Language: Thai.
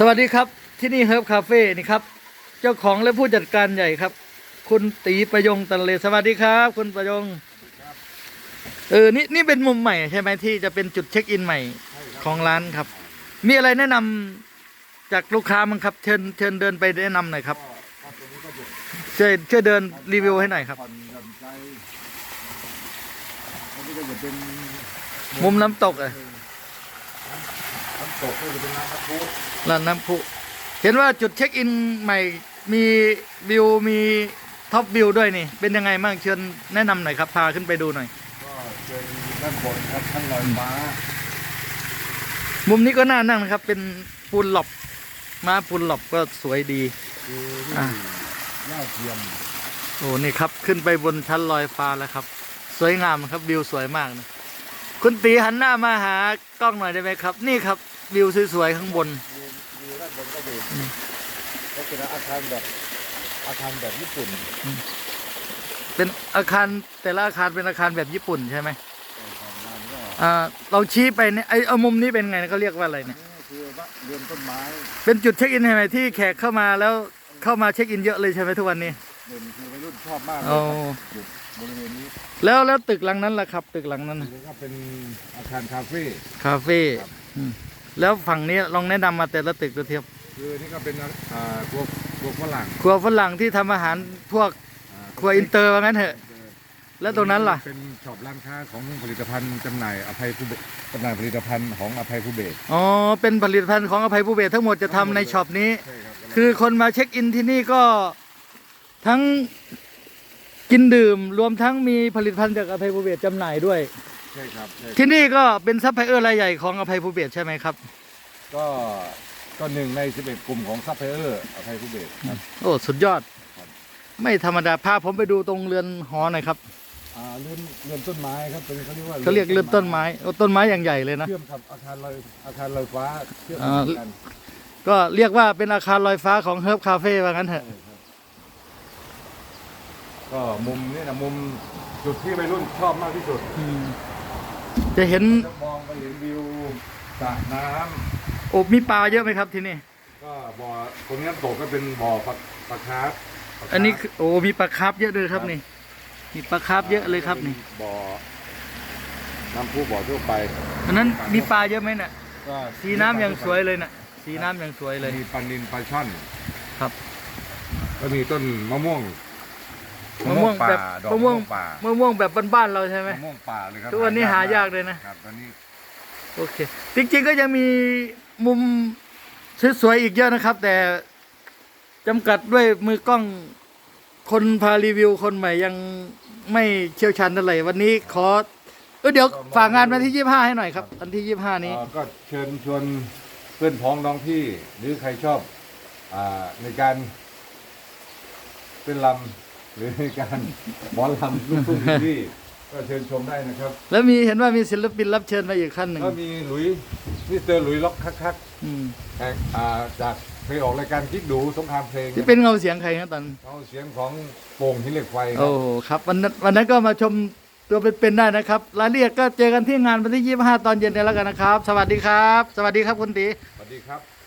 สวัสดีครับที่นี่เฮิร์บคาเฟ่นี่ครับ เจ้าของและผู้จัดการใหญ่ครับ คุณตีประยงตันเลสวัสดีครับ คุณประยงเออนี่นี่เป็นมุมใหม่ใช่ไหมที่จะเป็นจุดเช็คอินใหม่ของร้านครับ มีอะไรแนะนำจากลูกค้ามั้งครับเชิญเชิญเดินไปแนะนำหน่อยครับครับตรงนี้ก็จะช่วยช่วยเดินรีวิวให้หน่อยครับผ่อนหย่อนใจตรงนี้ก็จะเป็นมุมน้ำตกอะน้ำ ตกก็จะเป็นน้ำพระพุร้านน้ำพุเห็นว่าจุดเช็คอินใหม่มีวิวมีท็อปวิวด้วยนี่ เป็นยังไงบ้างเชิญแนะนำหน่อยครับ พาขึ้นไปดูหน่อย ก็เป็นด้านบนครับทั้งลอยฟ้า มุมนี้ก็น่านั่งนะครับ เป็นปูนหลบม้าปูนหลบก็สวยดีคือที่อะย่าเทียมโอ้นี่ครับขึ้นไปบนชั้นลอยฟ้าแล้วครับ สวยงามครับวิวสวยมากนะคุณตีหันหน้ามาหากล้องหน่อยได้ไหมครับ นี่ครับ วิวสวยๆข้างบนวิววิวด้านบนก็เป็นก็เป็นอาคารแบบอาคารแบบญี่ปุ่น เป็นอาคารแต่ละอาคารเป็นอาคารแบบญี่ปุ่นใช่ไหมอาคารนั้นก็อ่าเราชี้ไปเนี่ยไอเอามุมนี้เป็นไงนะเขาเรียกว่าอะไรเนี่ยนี่คือว่าเรือนต้นไม้เป็นจุดเช็คอินใช่ไหมที่แขกเข้ามาแล้วเข้ามาเช็คอินเยอะเลยใช่ไหมทุกวันนี้เด่นคือวัยรุ่นชอบมากเลยโอ้ครับจุดบริเวณนี้แล้วแล้วตึกหลังนั้นล่ะครับ ตึกหลังนั้นอัน่ะนนี้ก็เป็นอาคารคาเฟ่คาเฟ่ครับอืม แล้วฝั่งนี้ลองแนะนำมาแต่ละตึกดูเทียบคือนี่ก็เป็นอ่าครัวครัวฝรั่งครัวฝรั่งที่ทำอาหารพวกอ่าครัวอินเตอร์ว่างั้นเถอะ แล้วตรงนั้นล่ะ เป็นช็อปร้านค้าของผลิตภัณฑ์จำหน่ายอภัยผู้เบศจำหน่ายผลิตภัณฑ์ของอภัยผู้เบศอ๋อ เป็นผลิตภัณฑ์ของอภัยผู้เบศทั้งหมดจะทำในช็อปนี้ ใช่ครับคือคนมาเช็คอินที่นี่ก็ทั้งกินดื่มรวมทั้งมีผลิตภัณฑ์จากอภัยผู้เบศจำหน่ายด้วย ใช่ครับใช่ครับที่นี่ก็เป็นซัพพลายเออร์รายใหญ่ของอภัยผู้เบศใช่ไหมครับ ก็ก็หนึ่งใน 11 กลุ่มของซัพพลายเออร์อภัยผู้เบศครับ โอ้สุดยอด ครับ ไม่ธรรมดาพาผมไปดูตรงเรือนหอหน่อยครับอ่าเรือนเรือนต้นไม้ครับเป็นเขาเรียกว่าเขาเรียกเรือนต้นไม้โอ้ต้นไม้อย่างใหญ่เลยนะ เชื่อมกับอาคารลอยอาคารลอยฟ้าเชื่อมอ่า กันก็เรียกว่าเป็นอาคารลอยฟ้าของเฮิร์บคาเฟ่ว่างั้นเถอะ ใช่ครับ ก็มุมนี่นะมุมจุดที่วัยรุ่นชอบมากที่สุดอืมจะเห็นจะมองไปเห็นวิวสระน้ำโอ้มีปลาเยอะไหมครับที่นี่ ก็บ่อตรงนี้น้ำตกก็เป็นบ่อปลาปลาคาร์ฟปลาคาร์ฟอันนี้คือโอ้มีปลาคาร์ฟเยอะเลยครับนี่ มีปลาคาร์ฟเยอะเลยครับนี่บ่อน้ำพุบ่อทั่วไปอันนั้นมีปลาเยอะไหมน่ะ ก็สีน้ำอย่างสวยเลยน่ะ สีน้ำอย่างสวยเลย มีปลานินปลาช่อนครับ ก็มีต้นมะม่วง มะม่วงป่าแบบดอกมะมะม่ม่ววงงป่ามะม่วงแบบบ้านๆเราใช่ไหม มะม่วงป่าเลยครับทุกวันนี้หายากเลยนะ ครับตอนนี้โอเค จริงๆก็ยังมีมุมสวยๆอีกเยอะนะครับ แต่จำกัดด้วยมือกล้องคนพารีวิวคนใหม่ยังไม่เชี่ยวชาญเท่าไหร่วันนี้ขอเออเดี๋ยวฝากงานวันที่ยี่ห้าให้หน่อยครับอันที่ยี่ห้านี้ เอ่อก็เชิญชวนเพื่อนพ้องน้องพี่ หรือใครชอบอ่าในการเป็นลำ หรือในการหมอลำลูกทุ่งอินดี้ก็เชิญชมได้นะครับ แล้วมีเห็นว่ามีศิลปินรับเชิญมาอีกขั้นหนึ่งก็มีหลุยมิสเตอร์หลุยล็อกคักอืมๆแห่งอ่าจากเคยออกรายการคิดดูสงครามเพลงที่เป็นเงาเสียงใครครับตอน เอาเสียงของโป่งหินเหล็กไฟครัโอ้บ โหครับวันนั้นวันนั้นก็มาชมตัวเป็นๆได้นะครับรายละเอียดก็เจอกันที่งานวันที่ยี่ห้าตอนเย็นเนี่ยแล้วกันนะครับ สวัสดีครับ สวัสดีครับคุณตี สวัสดีครับ